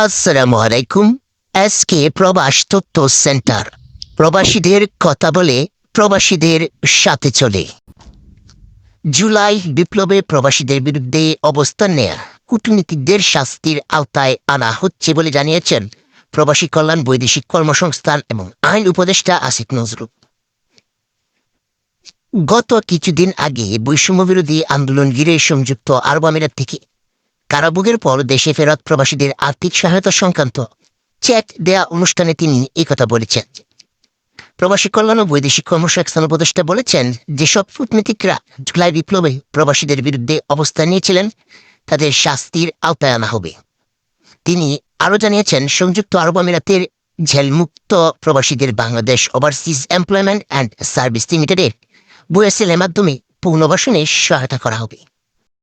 আসসালামু আলাইকুম এসকে প্রবাস তথ্য সেন্টার। প্রবাসীদের কথা বলে প্রবাসীদের সাথে চলে। জুলাই বিপ্লবে প্রবাসীদের বিরুদ্ধে অবস্থান নেয়া, কূটনীতিকদের শাস্তির আওতায় আনা হচ্ছে বলে জানিয়েছেন প্রবাসী কল্যাণ বৈদেশিক কর্মসংস্থান এবং আইন উপদেষ্টা আসিফ নজরুল। গত কিছুদিন আগে বৈষম্য বিরোধী আন্দোলন ঘিরে সংযুক্ত আরব আমিরাত থেকে কারাভোগের পর দেশে ফেরত প্রবাসীদের আর্থিক সহায়তা সংক্রান্ত চেক দেয়া অনুষ্ঠানে তিনি এই কথা বলেছেন। প্রবাসী কল্যাণ ও বৈদেশিক কর্মসংস্থান উপদেষ্টা বলেছেন, যেসব কূটনীতিকরা জুলাই বিপ্লবে প্রবাসীদের বিরুদ্ধে অবস্থান নিয়েছিলেন, তাদের শাস্তির আওতায় আনা হবে। তিনি আরও জানিয়েছেন, সংযুক্ত আরব আমিরাতের ঝেলমুক্ত প্রবাসীদের Bangladesh overseas employment and service লিমিটেডের বুয়েসেলের মাধ্যমে পুনর্বাসনে সহায়তা করা হবে।